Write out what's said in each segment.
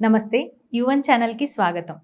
నమస్తే యువన్ ఛానల్కి స్వాగతం.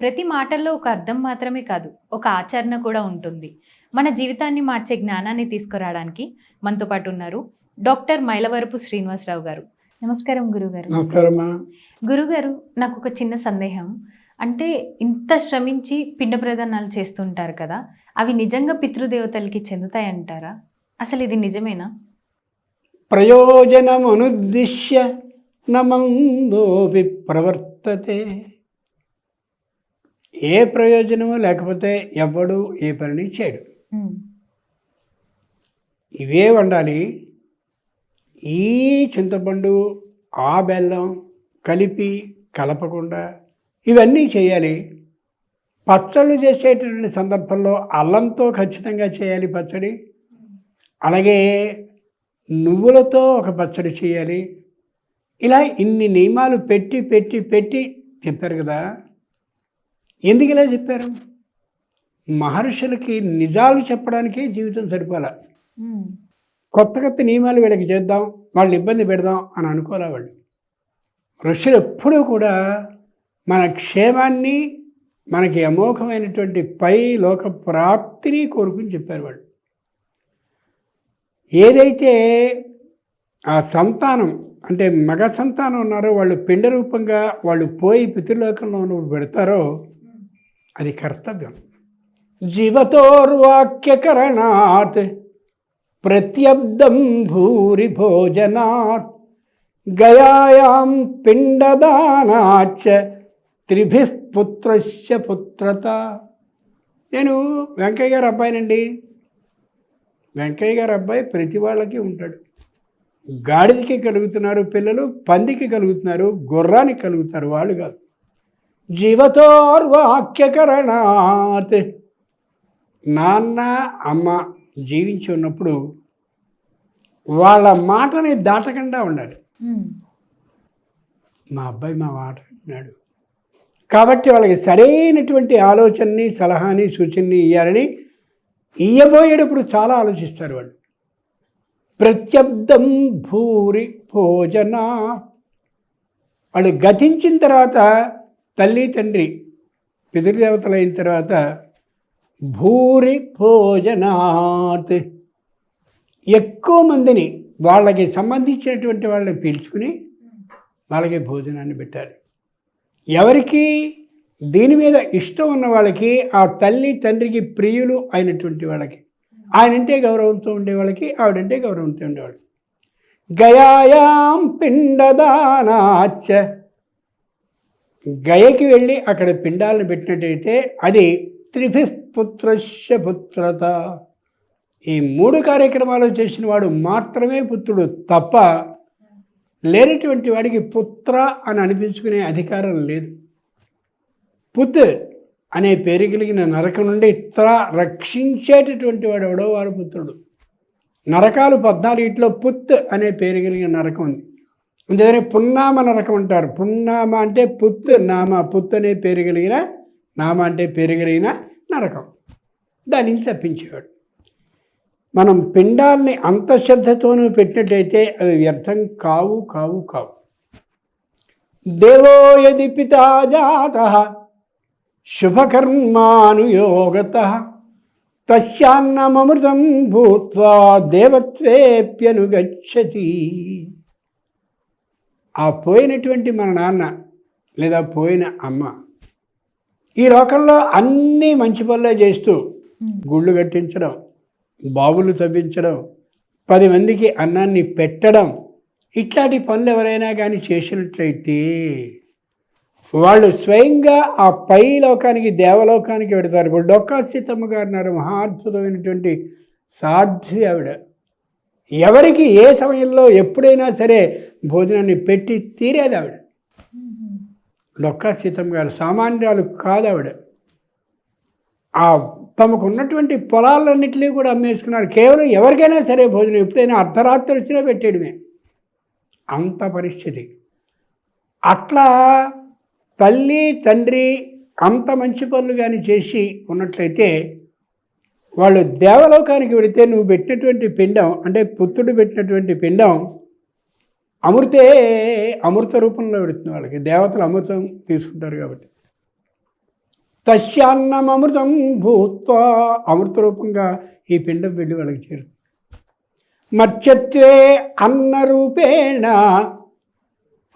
ప్రతి మాటల్లో ఒక అర్థం మాత్రమే కాదు ఒక ఆచరణ కూడా ఉంటుంది. మన జీవితాన్ని మార్చే జ్ఞానాన్ని తీసుకురావడానికి మనతో పాటు ఉన్నారు డాక్టర్ మైలవరపు శ్రీనివాసరావు గారు. నమస్కారం గురుగారు. గురుగారు నాకు ఒక చిన్న సందేహం. అంటే ఇంత శ్రమించి పిండ ప్రదానాలు చేస్తుంటారు కదా అవి నిజంగా పితృదేవతలకి చెందుతాయంటారా? అసలు ఇది నిజమేనా? ప్రయోజనమనుద్దిశ్య నమందోపి ప్రవర్తతే ఏ ప్రయోజనము లేకపోతే ఎవడు ఏ పనిని చేయడు. ఇవే వండాలి. ఈ చింతపండు ఆ బెల్లం కలిపి కలపకుండా ఇవన్నీ చేయాలి. పచ్చళ్ళు చేసేటటువంటి సందర్భంలో అల్లంతో ఖచ్చితంగా చేయాలి పచ్చడి. అలాగే నువ్వులతో ఒక పచ్చడి చేయాలి. ఇలా ఇన్ని నియమాలు పెట్టి పెట్టి పెట్టి చెప్పారు కదా. ఎందుకు ఇలా చెప్పారు? మహర్షులకి నిజాలు చెప్పడానికే జీవితం సరిపోలే. కొత్త కొత్త నియమాలు వీళ్ళకి చేద్దాం వాళ్ళు ఇబ్బంది పెడదాం అని అనుకోలే వాళ్ళు. ఋషులు ఎప్పుడూ కూడా మన క్షేమాన్ని మనకి అమోఘమైనటువంటి పై లోక ప్రాప్తిని కోరుకుని చెప్పారు వాళ్ళు. ఏదైతే ఆ సంతానం అంటే మగ సంతానం ఉన్నారో వాళ్ళు పిండ రూపంగా వాళ్ళు పోయి పితృలోకంలో ఉన్నప్పుడు పెడతారో అది కర్తవ్యం. జీవతోర్వాక్యకరణాత్ ప్రత్యబ్దం భూరి భోజనాత్ గయాయాం పిండదానాచ త్రిభి పుత్రస్య పుత్రత. నేను వెంకయ్య గారు అబ్బాయినండి. వెంకయ్య గారు అబ్బాయి ప్రతి వాళ్ళకి ఉంటాడు. గాడిదకి కలుగుతున్నారు పిల్లలు పందికి కలుగుతున్నారు గుర్రానికి కలుగుతారు వాళ్ళు కాదు. జీవతోర్వాక్యకరణాత్ నాన్న అమ్మ జీవించి ఉన్నప్పుడు వాళ్ళ మాటని దాటకుండా ఉండాలి. మా అబ్బాయి మా మాట విన్నాడు. కాబట్టి వాళ్ళకి సరైనటువంటి ఆలోచనని సలహాని సూచనని ఇవ్వాలని ఇయ్యబోయేటప్పుడు చాలా ఆలోచిస్తారు వాళ్ళు. ప్రత్యబ్దం భూరి భోజన. వాళ్ళు గతించిన తర్వాత తల్లి తండ్రి పితృదేవతలు అయిన తర్వాత భూరి భోజనాత్. ఎక్కువ మందిని వాళ్ళకి సంబంధించినటువంటి వాళ్ళని పీల్చుకుని వాళ్ళకి భోజనాన్ని పెట్టాలి. ఎవరికి దీని మీద ఇష్టం ఉన్న వాళ్ళకి ఆ తల్లి తండ్రికి ప్రియులు అయినటువంటి వాళ్ళకి ఆయనంటే గౌరవంతో ఉండేవాళ్ళకి ఆవిడంటే గౌరవంతో ఉండేవాళ్ళు. గయాయాం పిండదానాచ. గయకి వెళ్ళి అక్కడ పిండాలను పెట్టినట్టయితే అది త్రిభి పుత్రస్య పుత్రత. ఈ మూడు కార్యక్రమాలు చేసిన వాడు మాత్రమే పుత్రుడు తప్ప లేనటువంటి వాడికి పుత్ర అని అనిపించుకునే అధికారం లేదు. పుత్ అనే పేరు కలిగిన నరకం నుండి ఇతర రక్షించేటటువంటి వాడు ఎవడో వారు పుత్రుడు. నరకాలు పద్నాలుగిట్లో పుత్ అనే పేరు కలిగిన నరకం ఉంది. అందుకని పున్నామ నరకం అంటారు. పున్నామ అంటే పుత్ నామ పుత్ అనే పేరు కలిగిన నామ అంటే పేరు కలిగిన నరకం. దాని నుంచి తప్పించేవాడు. మనం పిండాల్ని అంతశ్రద్ధతోనూ పెట్టినట్టయితే అవి వ్యర్థం కావు కావు కావు. దేవో యది పితా జాత శుభకర్మానుయోగత. తస్యాన్నమృతం భూత్వా దేవత్వేప్యనుగచ్చతి ఆ పోయినటువంటి మన నాన్న లేదా పోయిన అమ్మ ఈ లోకంలో అన్నీ మంచి పనులే చేస్తూ గుళ్ళు కట్టించడం బావులు తవ్వించడం పది మందికి అన్నాన్ని పెట్టడం ఇట్లాంటి పనులు ఎవరైనా కానీ చేసినట్లయితే వాళ్ళు స్వయంగా ఆ పై లోకానికి దేవలోకానికి పెడతారు ఇప్పుడు డొక్కా సీతమ్మ గారు ఉన్నారు మహాద్భుతమైనటువంటి సాధ్వి ఆవిడ. ఎవరికి ఏ సమయంలో ఎప్పుడైనా సరే భోజనాన్ని పెట్టి తీరేది ఆవిడ. డొక్కా సీతమ్మ గారు సామాన్యాలు కాదు ఆవిడ. ఆ తమకు ఉన్నటువంటి పొలాలన్నింటినీ కూడా అమ్మేసుకున్నారు. కేవలం ఎవరికైనా సరే భోజనం ఎప్పుడైనా అర్ధరాత్రి వచ్చినా పెట్టేయడమే. అంత పరిస్థితి. అట్లా తల్లి తండ్రి అంత మంచి పనులు కానీ చేసి ఉన్నట్లయితే వాళ్ళు దేవలోకానికి వెళితే నువ్వు పెట్టినటువంటి పిండం అంటే పుత్రుడు పెట్టినటువంటి పిండం అమృతే అమృత రూపంలో పెడుతుంది వాళ్ళకి. దేవతలు అమృతం తీసుకుంటారు కాబట్టి. తస్యాన్నం అమృతం భూత్వా అమృత రూపంగా ఈ పిండం వెళ్ళి వాళ్ళకి చేరుతుంది. మత్స్యత్వే అన్న రూపేణ.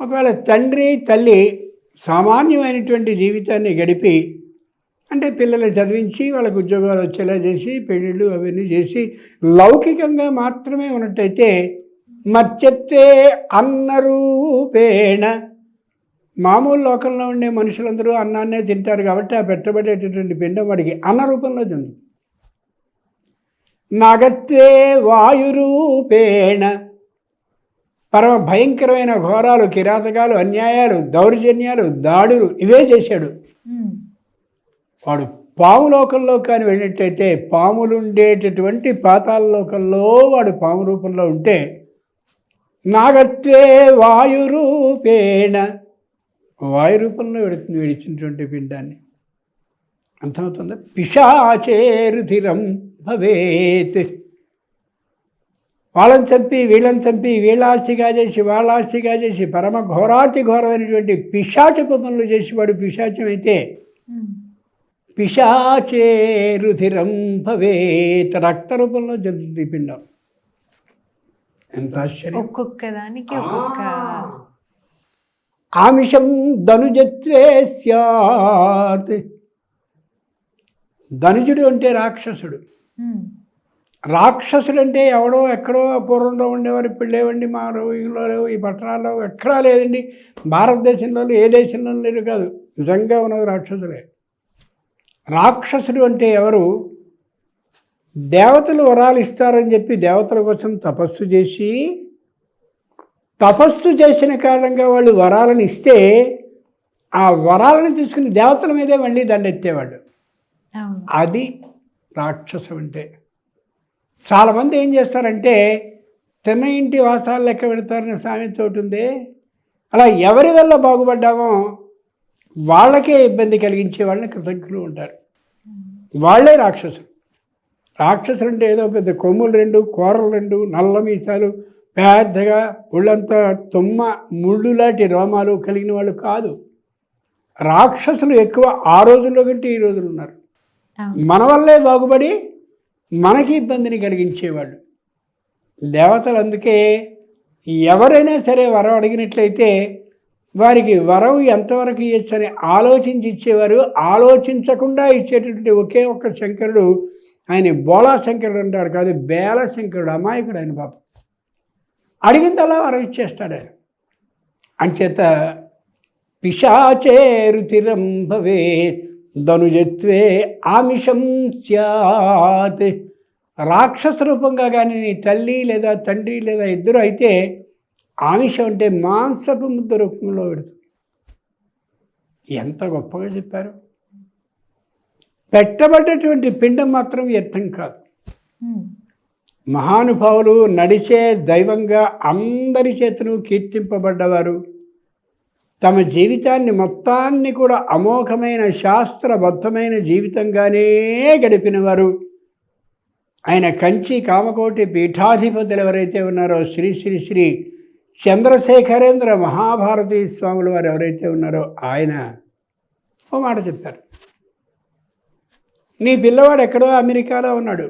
ఒకవేళ తండ్రి తల్లి సామాన్యమైనటువంటి జీవితాన్ని గడిపి అంటే పిల్లలు చదివించి వాళ్ళకు ఉద్యోగాలు వచ్చేలా చేసి పెళ్ళిళ్ళు అవన్నీ చేసి లౌకికంగా మాత్రమే ఉన్నట్టయితే మర్చెత్తే అన్నరూపేణ మామూలు లోకంలో ఉండే మనుషులందరూ అన్నాన్నే తింటారు కాబట్టి ఆ పెట్టబడేటటువంటి పిండం వాడికి అన్న రూపంలో చెంది నగత్తే వాయురూపేణ పరమ భయంకరమైన ఘోరాలు కిరాతకాలు అన్యాయాలు దౌర్జన్యాలు దాడులు ఇవే చేశాడు. వాడు పాము లోకంలో కానీ వెళ్ళినట్టయితే పాములు ఉండేటటువంటి పాతాల లోకంలో వాడు పాము రూపంలో ఉంటే నాగత్వే వాయురూపేణ వాయు రూపంలో వెడుతుంది విడిచినటువంటి పిండాన్ని. అర్థమవుతుందా? పిశాచేరుధిరం భవేత్. వాళ్ళని చంపి వీళ్ళని చంపి వీళ్ళాస్తిగా చేసి వాళ్ళాస్తిగా చేసి పరమ ఘోరాతి ఘోరమైనటువంటి పిశాచపు పనులు చేసి వాడు పిశాచం పిశాచేరుధిరం భవేత్ రక్త రూపంలో జరుగుతుంది పిండం ఎంత ఆశ్చర్యం. ఒక్కొక్క దానికి ఒక్కొక్క. ఆమిషం ధనుజత్వే స్యాత్. ధనుజుడు అంటే రాక్షసుడు. ఉమ్, రాక్షసుడు అంటే ఎవడో ఎక్కడో పూర్వంలో ఉండేవారు ఇప్పుడు లేవండి మా రోజుల్లో లేవు ఈ పట్టణాల్లో ఎక్కడా లేదండి. భారతదేశంలో ఏ దేశంలో లేరు కాదు నిజంగా ఉన్నది రాక్షసులే. రాక్షసుడు అంటే ఎవరు? దేవతలు వరాలు ఇస్తారని చెప్పి దేవతల కోసం తపస్సు చేసి తపస్సు చేసిన కారణంగా వాళ్ళు వరాలను ఇస్తే ఆ వరాలను తీసుకుని దేవతల మీదే మళ్ళీ దండెత్తేవాడు అవును. అది రాక్షసం అంటే చాలామంది ఏం చేస్తారంటే తిన్న ఇంటి వాసాలు లెక్క పెడతారని సామెత ఒకటి ఉంది. అలా ఎవరి వల్ల బాగుపడ్డామో వాళ్ళకే ఇబ్బంది కలిగించే వాళ్ళని కృతజ్ఞులు ఉంటారు. వాళ్ళే రాక్షసులు. రాక్షసులు అంటే ఏదో పెద్ద కొమ్ములు రెండు కూరలు రెండు నల్ల మీసాలు పెద్దగా ఒళ్ళంతా తుమ్మ ముళ్ళు లాంటి రోమాలు కలిగిన వాళ్ళు కాదు. రాక్షసులు ఎక్కువ ఆ రోజుల్లో కంటే ఈ రోజులు ఉన్నారు. మన వల్లే బాగుపడి మనకి ఇబ్బందిని కలిగించేవాళ్ళు. దేవతలు అందుకే ఎవరైనా సరే వరం అడిగినట్లయితే వారికి వరం ఎంతవరకు ఇవ్వచ్చు అని ఆలోచించి ఇచ్చేవారు. ఆలోచించకుండా ఇచ్చేటటువంటి ఒకే ఒక్క శంకరుడు ఆయన బోళా శంకరుడు అంటారు కాదు బేల శంకరుడు అమాయకుడు ఆయన పాపం. అడిగిందల్లా వరం ఇచ్చేస్తాడు ఆయన. అంచేత పిశాచేరుతిరం భవేత్ ధనుజత్వే ఆమిషం స్యాత్. రాక్షస రూపంగా కానీ నీ తల్లి లేదా తండ్రి లేదా ఇద్దరు అయితే ఆమిషం అంటే మాంసపు ముద్ద రూపంలో పెడుతుంది. ఎంత గొప్పగా చెప్పారు. పెట్టబడ్డటువంటి పిండం మాత్రం వ్యర్థం కాదు. మహానుభావులు నడిచే దైవంగా అందరి చేతను కీర్తింపబడ్డవారు. తమ జీవితాన్ని మొత్తాన్ని కూడా అమోఘమైన శాస్త్రబద్ధమైన జీవితంగానే గడిపినవారు. ఆయన కంచి కామకోటి పీఠాధిపతులు ఎవరైతే ఉన్నారో శ్రీ శ్రీ శ్రీ చంద్రశేఖరేంద్ర మహాభారతీ స్వాములు వారు ఎవరైతే ఉన్నారో ఆయన ఓ మాట చెప్తారు నీ పిల్లవాడు ఎక్కడో అమెరికాలో ఉన్నాడు.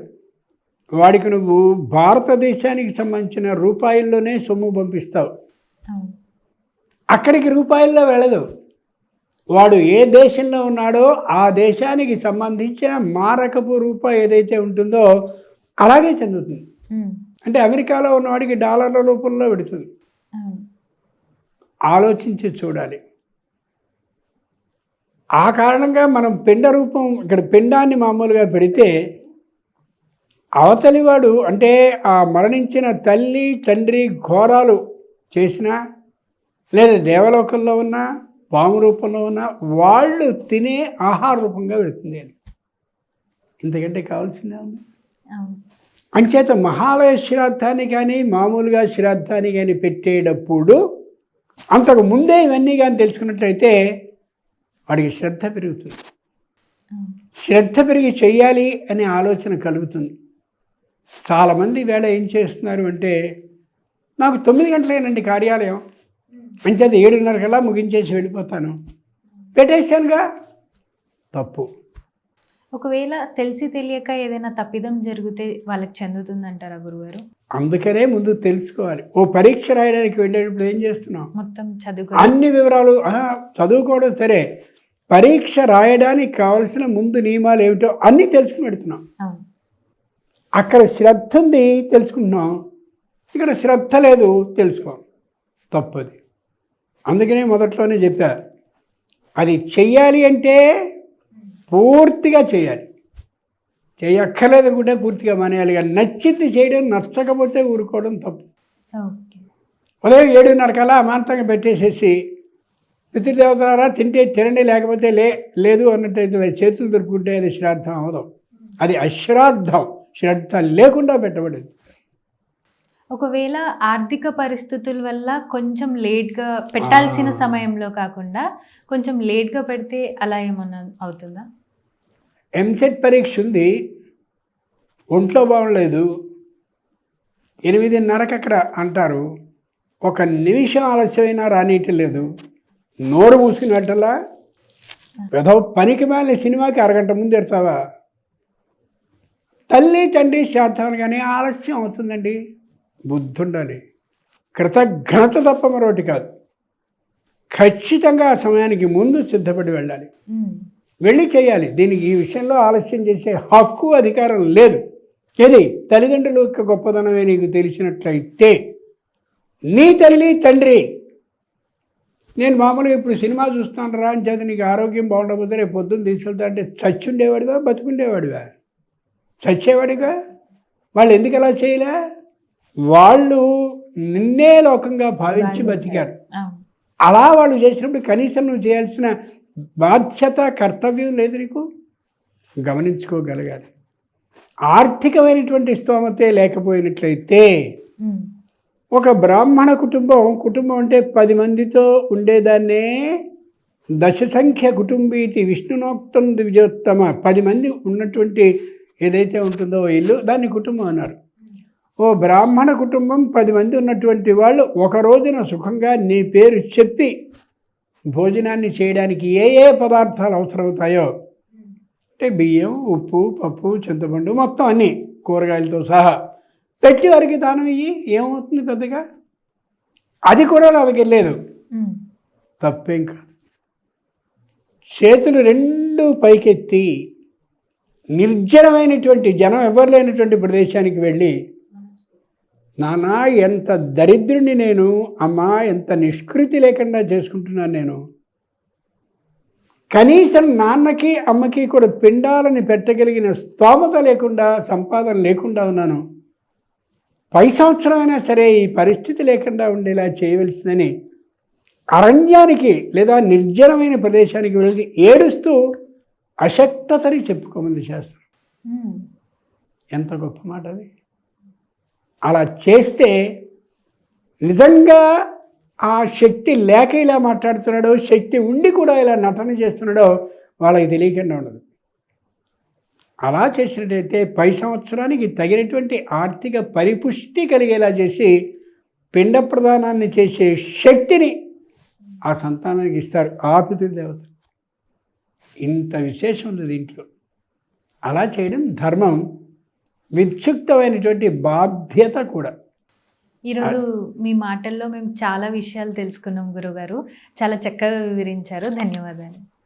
వాడికి నువ్వు భారతదేశానికి సంబంధించిన రూపాయల్లోనే సొమ్ము పంపిస్తావు. అక్కడికి రూపాయల్లో వెళ్ళదు. వాడు ఏ దేశంలో ఉన్నాడో ఆ దేశానికి సంబంధించిన మారకపు రూపాయి ఏదైతే ఉంటుందో అలాగే చెందుతుంది. అంటే అమెరికాలో ఉన్నవాడికి డాలర్ల రూపంలో పెడుతుంది. ఆలోచించి చూడాలి. ఆ కారణంగా మనం పిండ రూపం ఇక్కడ పిండాన్ని మామూలుగా పెడితే అవతలివాడు అంటే ఆ మరణించిన తల్లి తండ్రి ఘోరాలు చేసినా లేదా దేవలోకంలో ఉన్నా పాము రూపంలో ఉన్నా వాళ్ళు తినే ఆహార రూపంగా పెడుతుంది అది. ఇంతకంటే కావాల్సిందే ఉంది అంచేత మహాలయ శ్రాద్ధాన్ని కానీ మామూలుగా శ్రాద్ధాన్ని కానీ పెట్టేటప్పుడు అంతకు ముందే ఇవన్నీ కానీ తెలుసుకున్నట్లయితే వాడికి శ్రద్ధ పెరుగుతుంది. శ్రద్ధ పెరిగి చెయ్యాలి అనే ఆలోచన కలుగుతుంది. చాలామంది వేళ ఏం చేస్తున్నారు అంటే నాకు తొమ్మిది గంటలేనండి కార్యాలయం. అంటే అది ఏడున్నర కల్లా ముగించేసి వెళ్ళిపోతాను. పెట్టేశానుగా తప్పు. ఒకవేళ తెలిసి తెలియక ఏదైనా తప్పిదం జరిగితే వాళ్ళకి చెందుతుందంటారా గురుగారు? అందుకనే ముందు తెలుసుకోవాలి. ఓ పరీక్ష రాయడానికి వెళ్ళేటప్పుడు ఏం చేస్తున్నాం? మొత్తం చదువు అన్ని వివరాలు చదువుకోవడం సరే. పరీక్ష రాయడానికి కావలసిన ముందు నియమాలు ఏమిటో అన్నీ తెలుసుకుని పెడుతున్నాం. అక్కడ శ్రద్ధ ఉంది తెలుసుకుంటున్నాం. ఇక్కడ శ్రద్ధ లేదు తెలుసుకో. తప్పది. అందుకనే మొదట్లోనే చెప్పా అది చెయ్యాలి అంటే పూర్తిగా చేయాలి చేయక్కర్లేదు అనుకుంటే పూర్తిగా మానేయాలి కానీ నచ్చింది చేయడం నచ్చకపోతే ఊరుకోవడం తప్పు. ఉదయం ఏడున్నర కల్లా అమాంతంగా పెట్టేసేసి పితృదేవతలారా తింటే తినండి లేకపోతే లే లేదు అన్నట్టయితే చేతులు దొరుకుంటే అది శ్రాద్ధం అవదు. అది అశ్రాద్ధం. శ్రద్ధ లేకుండా పెట్టబడింది. ఒకవేళ ఆర్థిక పరిస్థితుల వల్ల కొంచెం లేట్గా పెట్టాల్సిన. సమయంలో కాకుండా కొంచెం లేట్గా పెడితే అలా ఏమన్నా అవుతుందా? ఎంసెట్ పరీక్ష ఉంది. ఒంట్లో బాగలేదు ఎనిమిదిన్నరకు అక్కడ అంటారు. ఒక నిమిషం ఆలస్యమైనా రానియటం లేదు నోరు మూసుకున్నట్టలా ఏదో పనికి మాలిన సినిమాకి అరగంట ముందు ఎడతావా తల్లి తండ్రి శ్రాద్ధాలు కానీ ఆలస్యం అవుతుందండి. బుద్ధి ఉండాలి కృతజ్ఞత తప్ప మరొకటి కాదు. ఖచ్చితంగా ఆ సమయానికి ముందు సిద్ధపడి వెళ్ళాలి. వెళ్ళి చేయాలి. దీనికి ఈ విషయంలో ఆలస్యం చేసే హక్కు అధికారం లేదు. ఏది? తల్లిదండ్రుల యొక్క గొప్పదనమే నీకు తెలిసినట్లయితే నీ తల్లి తండ్రి నేను మామూలుగా ఇప్పుడు సినిమా చూస్తాను రా అని చేత నీకు ఆరోగ్యం బాగుండకపోతే రేపు పొద్దున్న తీసుకెళ్తా అంటే చచ్చుండేవాడివా బతుకుండేవాడివా? చచ్చేవాడిగా వాళ్ళు ఎందుకు అలా చేయలే? వాళ్ళు నిన్నే లోకంగా భావించి బతికారు. అలా వాళ్ళు చేసినప్పుడు కనీసం నువ్వు చేయాల్సిన బాధ్యత కర్తవ్యం లేదు నీకు? గమనించుకోగలగాలి. ఆర్థికమైనటువంటి స్తోమతే లేకపోయినట్లయితే. ఒక బ్రాహ్మణ కుటుంబం కుటుంబం అంటే పది మందితో ఉండేదాన్నే దశ సంఖ్య కుటుంబీతి విష్ణునోక్తం ద్విజోత్తమ పది మంది ఉన్నటువంటి ఏదైతే ఉంటుందో ఇల్లు దాన్ని కుటుంబం అన్నారు. ఓ బ్రాహ్మణ కుటుంబం పది మంది ఉన్నటువంటి వాళ్ళు ఒక రోజున సుఖంగా నీ పేరు చెప్పి భోజనాన్ని చేయడానికి ఏ ఏ పదార్థాలు అవసరమవుతాయో? అంటే బియ్యం ఉప్పు పప్పు చింతపండు మొత్తం అన్నీ కూరగాయలతో సహా. పెట్టి వారికి దానం ఇయ్యి ఏమవుతుంది పెద్దగా? అది కూడా దగ్గర లేదు. తప్పేం కాదు. చేతులు రెండు పైకెత్తి నిర్జనమైనటువంటి జనం ఎవరు లేనటువంటి ప్రదేశానికి వెళ్ళి నానా ఎంత దరిద్రుని నేను అమ్మా ఎంత నిష్కృతి లేకుండా చేసుకుంటున్నాను నేను. కనీసం నాన్నకి అమ్మకి కూడా పిండాలని పెట్టగలిగిన స్తోమత లేకుండా సంపాదన లేకుండా ఉన్నాను. పై సంవత్సరమైనా సరే ఈ పరిస్థితి లేకుండా ఉండేలా చేయవలసిందని అరణ్యానికి లేదా నిర్జనమైన ప్రదేశానికి వెళ్ళి ఏడుస్తూ అశక్తతని చెప్పుకోమంది శాస్త్రం. ఎంత గొప్ప మాట అది అలా చేస్తే నిజంగా ఆ శక్తి లేక ఇలా మాట్లాడుతున్నాడో శక్తి ఉండి కూడా ఇలా నటన చేస్తున్నాడో వాళ్ళకి తెలియకుండా ఉండదు. అలా చేసినట్టయితే పై సంవత్సరానికి తగినటువంటి ఆర్థిక పరిపుష్టి కలిగేలా చేసి పిండ ప్రదానాన్ని చేసే శక్తిని ఆ సంతానానికి ఇస్తారు ఆ ఇంత విశేషం ఉంది దీంట్లో. అలా చేయడం ధర్మం. విక్షుక్తమైనటువంటి బాధ్యత కూడా. ఈరోజు మీ మాటల్లో మేము చాలా విషయాలు తెలుసుకున్నాం గురుగారు. చాలా చక్కగా వివరించారు. ధన్యవాదాలు.